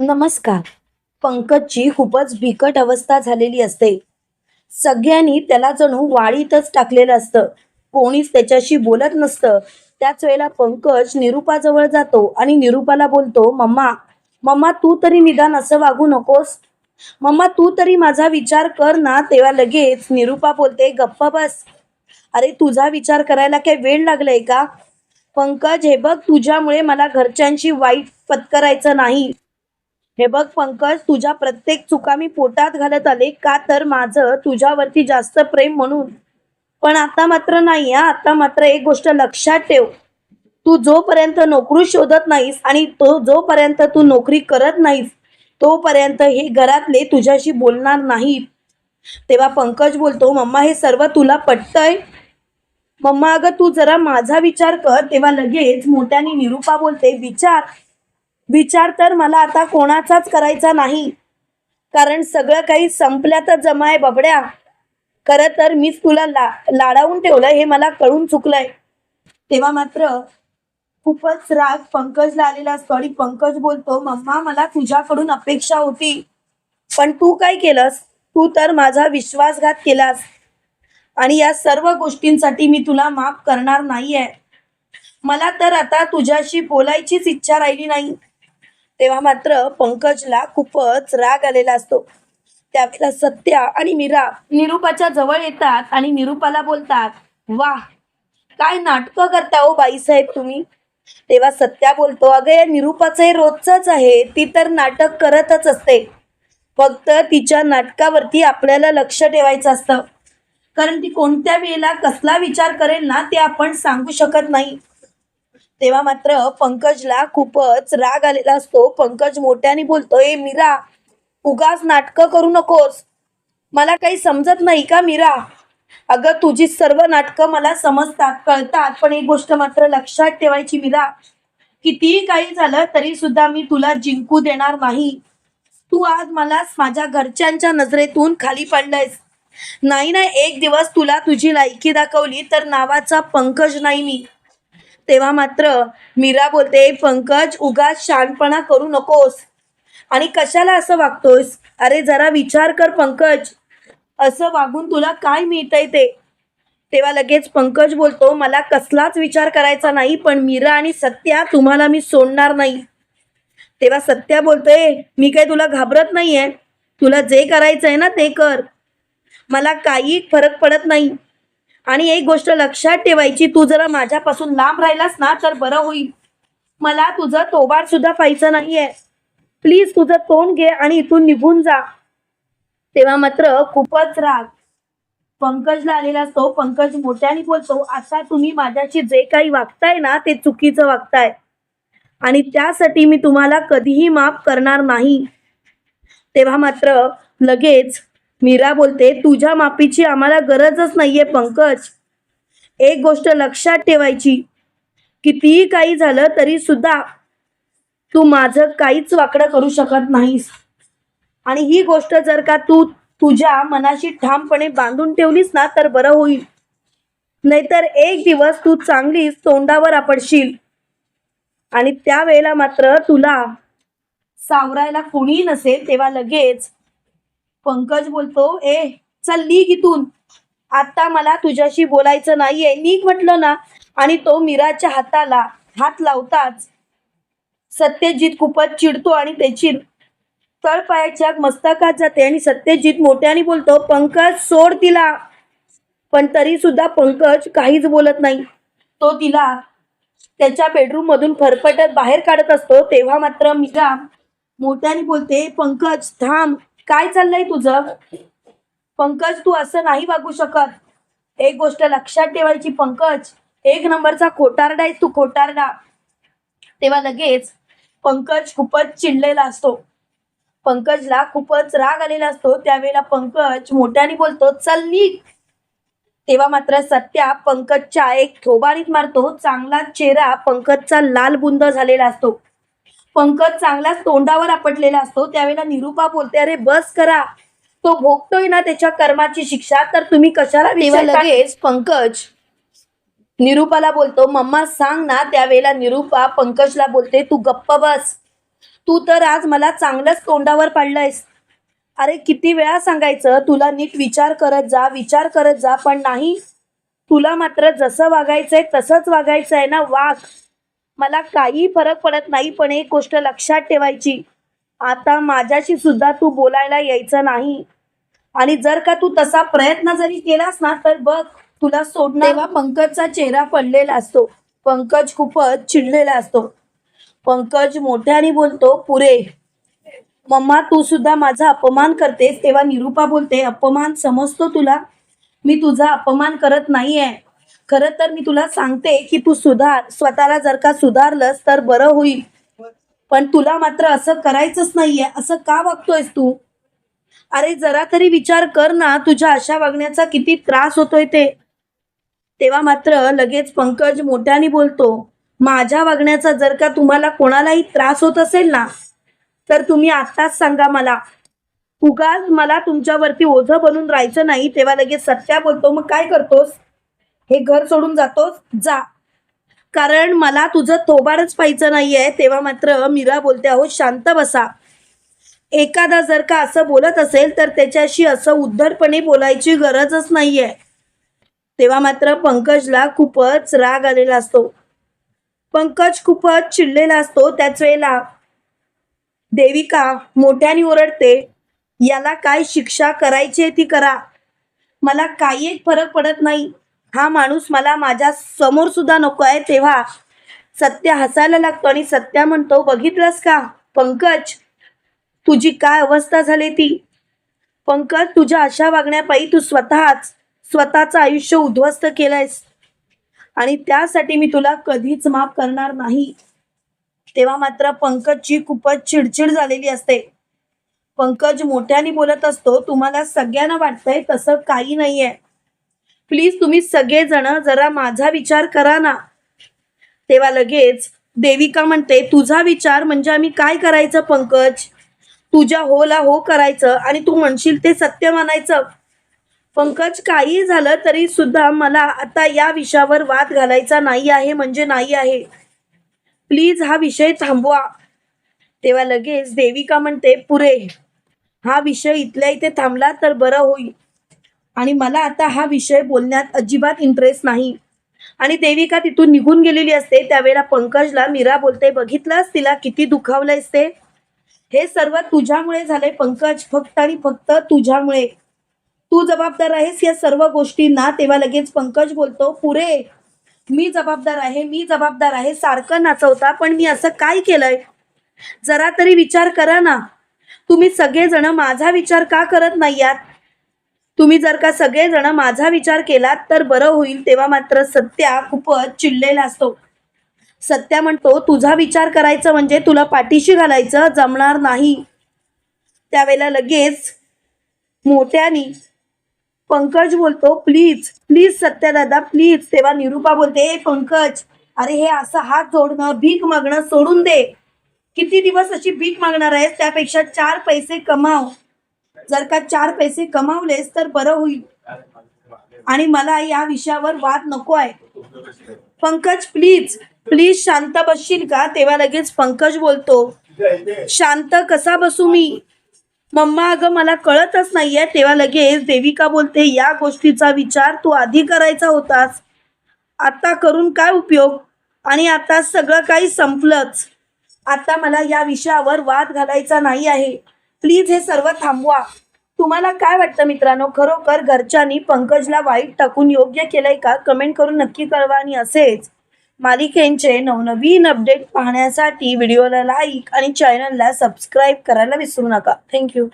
नमस्कार. पंकजची खूपच बिकट अवस्था झालेली असते. सगळ्यांनी त्याला जणू वाळीतच टाकलेलं असतं. कोणीच त्याच्याशी बोलत नसतं. त्याच वेळेला पंकज निरुपाजवळ जातो आणि निरुपाला बोलतो मम्मा मम्मा तू तरी निदान असं वागू नकोस. मम्मा तू तरी माझा विचार कर ना तेव्हा लगेच निरुपा बोलते गप्पा बस. अरे तुझा विचार करायला काही वेळ लागलाय का? पंकज हे बघ तुझ्यामुळे मला घरच्यांशी वाईट पत्करायचं नाही. हे बघ पंकज तुझ्या प्रत्येक चुका मी पोटात घालत आले का तर माझं तुझ्यावरती जास्त प्रेम म्हणून. पण आता मात्र नाही आता मात्र एक गोष्ट लक्षात ठेव. तू जोपर्यंत नोकरी शोधत नाहीस आणि तो जोपर्यंत तू नोकरी करत नाहीस तोपर्यंत हे घरातले तुझ्याशी बोलणार नाहीत. तेव्हा पंकज बोलतो मम्मा हे सर्व तुला पटतंय? मम्मा अगं तू जरा माझा विचार कर. तेव्हा लगेच मोठ्याने निरुपा बोलते विचार विचार तर मला आता कोणाचाच करायचा नाही. कारण सगळं काही संपल्या तर जमाय बबड्या. खरं तर मीच तुला ला लाडावून ठेवलं हे मला कळून चुकलंय. तेव्हा मात्र खूपच राग पंकजला आलेला असतो आणि पंकज बोलतो मम्मा मला तुझ्याकडून अपेक्षा होती. पण तू काय केलंस? तू तर माझा विश्वासघात केलास. आणि या सर्व गोष्टींसाठी मी तुला माफ करणार नाहीये. मला तर आता तुझ्याशी बोलायचीच इच्छा राहिली नाही. तेव्हा मात्र पंकजला खूपच राग आलेला असतो. त्यावेळेला सत्या आणि मीरा निरुपाच्या जवळ येतात आणि निरुपाला बोलतात वा काय नाटकं करता हो बाईसाहेब तुम्ही? तेव्हा सत्या बोलतो अगं या निरुपाचं हे रोजचंच आहे ती तर नाटक करतच असते. फक्त तिच्या नाटकावरती आपल्याला लक्ष ठेवायचं असतं. कारण ती कोणत्या वेळेला कसला विचार करेल ना ते आपण सांगू शकत नाही. तेव्हा मात्र पंकजला खूपच राग आलेला असतो. पंकज मोठ्याने बोलतो ए मीरा उगाच नाटकं करू नकोस. मला काही समजत नाही का मीरा? अगं तुझी सर्व नाटकं मला समजतात कळतात पण एक गोष्ट मात्र लक्षात ठेवायची मीरा. कितीही काही झालं तरी सुद्धा मी तुला जिंकू देणार नाही. तू आज मला माझ्या घरच्यांच्या नजरेतून खाली पडलंयस. नाही ना एक दिवस तुला तुझी लायकी दाखवली तर नावाचा पंकज नाही मी. तेव्हा मात्र मीरा बोलते पंकज उगाच शानपणा करू नकोस. आणि कशाला असं वागतोयस? अरे जरा विचार कर पंकज. असं वागून तुला काय मिळतंय ते? तेव्हा लगेच पंकज बोलतो मला कसलाच विचार करायचा नाही पण मीरा आणि सत्या तुम्हाला मी सोडणार नाही. तेव्हा सत्या बोलतोय मी काय तुला घाबरत नाहीये? तुला जे करायचंय ना ते कर. मला काही फरक पडत नाही. आणि एक गोष्ट लक्षात ठेवायची तू जरा माझ्यापासून लांब राहिलास ना तर बरं होईल. मला तुझं तोबार सुद्धा पाहायचं नाहीये. प्लीज तुझं तोंड घे आणि इथून निघून जा. तेव्हा मात्र खूपच राग. पंकजला आलेला असतो. पंकज मोठ्याने बोलतो आता तुम्ही माझ्याशी जे काही वागताय ना ते चुकीचं वागताय. आणि त्यासाठी मी तुम्हाला कधीही माफ करणार नाही. तेव्हा मात्र लगेच मीरा बोलते तुझ्या माफीची आम्हाला गरजच नाहीये पंकज. एक गोष्ट लक्षात ठेवायची. कितीही काही झालं तरी सुद्धा तू माझं काहीच वाकडं करू शकत नाहीस. आणि ही गोष्ट जर का तू तुझ्या मनाशी ठामपणे बांधून ठेवलीस ना तर बरं होईल. नाहीतर एक दिवस तू चांगलीच तोंडावर आपडशील. आणि त्यावेळेला मात्र तुला सावरायला कोणी नसेल तेव्हा लगेच पंकज बोलतो ए चल निघ इथून. आता मला तुझ्याशी बोलायचं नाहीये. निघ म्हटलं ना आणि तो मीराच्या हाताला हात लावताच सत्यजित खूपच चिडतो आणि त्याची तळपायाच्या मस्तकात जाते आणि सत्यजित मोठ्याने बोलतो पंकज सोड तिला. पण तरी सुद्धा पंकज काहीच बोलत नाही. तो तिला त्याच्या बेडरूम मधून फरफटत बाहेर काढत असतो. तेव्हा मात्र मीरा मोठ्याने बोलते पंकज थांब. काय चाललंय तुझं? पंकज तू असं नाही वागू शकत. एक गोष्ट लक्षात ठेवायची पंकज. एक नंबरचा खोटारडा आहे तू खोटारडा तेव्हा लगेच पंकज खूपच चिडलेला असतो. पंकजला खूपच राग आलेला असतो. त्यावेळेला पंकज मोठ्याने बोलतो चल निघ. तेव्हा मात्र सत्या पंकजच्या एक थोबाडीत मारतो. चांगला चेहरा पंकजचा लाल बुंद झालेला असतो. पंकज चांगलाच तोंडावर आपटलेला असतो. त्यावेळेला निरुपा बोलते अरे बस करा. तो भोगतोय ना त्याच्या कर्माची शिक्षा तर तुम्ही कशाला तेव्हा लगेच पंकज निरुपाला बोलतो मम्मा सांग ना. त्यावेळेला निरुपा पंकजला बोलते तू गप्प बस. तू तर आज मला चांगलंच तोंडावर पाडलंयस. अरे किती वेळा सांगायचं तुला नीट विचार करत जा विचार करत जा पण नाही. तुला मात्र जसं वागायचंय तसंच वागायचं आहे ना वाघ. मला काही फरक पडत नाही पण एक गोष्ट लक्षात ठेवायची. आता माझ्याशी सुद्धा तू बोलायला यायचं नाही. आणि जर का तू तसा प्रयत्न जरी केलास ना तर बघ तुला सोडणार तेव्हा पंकजचा चेहरा पडलेला असतो. पंकज खूपच चिडलेला असतो. पंकज मोठ्याने बोलतो पुरे मम्मा तू सुद्धा माझा अपमान करतेस. तेव्हा निरूपा बोलते अपमान समजतो तुला? मी तुझा अपमान करत नाहीये. खरं तर मी तुला सांगते की तू सुधार स्वतःला जर का सुधारलंस तर बरं होईल. पण तुला मात्र असं करायचंच नाहीये. असं का वागतोयस तू? अरे जरा तरी विचार कर ना. तुझ्या अशा वागण्याचा किती त्रास होतोय ते. तेव्हा मात्र लगेच पंकज मोठ्याने बोलतो माझ्या वागण्याचा जर का तुम्हाला कोणालाही त्रास होत असेल ना तर तुम्ही आत्ताच सांगा मला. उगाच मला तुमच्यावरती ओझं बनून राहायचं नाही. तेव्हा लगेच सत्या बोलतो मग काय करतोस? हे घर सोडून जातोस? जा. कारण मला तुझं थोबाडच पाहिजे नाहीये. तेव्हा मात्र मीरा बोलते अहो शांत बसा. एखादा जर का असं बोलत असेल तर त्याच्याशी असं उद्धटपणे बोलायची गरजच नाहीये. तेव्हा मात्र पंकजला खूपच राग आलेला असतो. पंकज खूपच चिडलेला असतो त्याच वेळेला. देविका मोठ्याने ओरडते याला काय शिक्षा करायची आहे ती करा. मला काही एक फरक पडत नाही. हा माणूस मला माझ्यासमोर सुद्धा नको आहे. तेव्हा सत्य हसायला लागतो आणि सत्या म्हणतो बघितलंस का? पंकज तुझी काय अवस्था झाली ती? पंकज तुझ्या अशा वागण्यापायी तू स्वतःच स्वतःचं आयुष्य उद्ध्वस्त केलंयस. आणि त्यासाठी मी तुला कधीच माफ करणार नाही. तेव्हा मात्र पंकजची खूपच चिडचिड झालेली असते. पंकज मोठ्याने बोलत असतो तुम्हाला सगळ्यांना वाटतंय तसं काही नाहीये. प्लीज तुम्ही सगळेजण जरा माझा विचार करा ना. तेव्हा लगेच देविका म्हणते तुझा विचार म्हणजे आम्ही काय करायचं पंकज? तुझ्या होला हो करायचं आणि तू म्हणशील ते सत्य मानायचं. पंकज काही झालं तरी सुद्धा मला आता या विषयावर वाद घालायचा नाही आहे म्हणजे नाही आहे. प्लीज हा विषय थांबवा. तेव्हा लगेच देविका म्हणते पुरे हा विषय इथल्या इथे थांबला तर बरं होईल. आणि मला आता हा विषय बोलण्यात अजिबात इंटरेस्ट नाही. आणि देविका तिथून निघून गेलेली असते. त्यावेळेला पंकजला मीरा बोलते बघितलंस तिला किती दुखावलं ते हे सर्व तुझ्यामुळे झालंय पंकज. फक्त आणि फक्त तुझ्यामुळे. तू जबाबदार आहेस या सर्व गोष्टींना. तेव्हा लगेच पंकज बोलतो पुरे मी जबाबदार आहे मी जबाबदार आहे. सारखं नाचवता पण मी असं काय केलंय? जरा तरी विचार करा ना. तुम्ही सगळेजण माझा विचार का करत नाही आहात? तुम्ही जर का सगळेजण माझा विचार केलात तर बरं होईल. तेव्हा मात्र सत्या खूपच चिडलेला असतो. सत्या म्हणतो तुझा विचार करायचा म्हणजे तुला पाठीशी घालायचं जमणार नाही. त्यावेळेला लगेच मोठ्यानी पंकज बोलतो प्लीज प्लीज सत्या दादा प्लीज. तेव्हा निरूपा बोलते हे पंकज अरे हे असं हात जोडणं भीक मागणं सोडून दे. किती दिवस अशी भीक मागणार आहेस? त्यापेक्षा चार पैसे कमाव. जर का चार पैसे कमावलेस तर बरं होईल. आणि मला या विषयावर वाद नको आहे. पंकज प्लीज प्लीज शांत बसशील का? तेव्हा लगेच पंकज बोलतो शांत कसा बसू मी? मम्मा अगं मला कळतच नाहीये. तेव्हा लगेच देविका बोलते या गोष्टीचा विचार तू आधी करायचा होतास. आता करून काय उपयोग? आणि आता सगळं काही संपलंच. आता मला या विषयावर वाद घालायचा नाही आहे. प्लीज हे सर्व थांबवा. तुम्हाला काय वाटतं मित्रांनो? खरोखर घरच्यांनी पंकजला वाईट टाकून योग्य केलंय का? कमेंट करून नक्की कळवा आणि असेच. मालिकेंचे नवनवीन अपडेट पाहण्यासाठी व्हिडिओला लाईक आणि चॅनलला सबस्क्राईब करायला विसरू नका. थँक्यू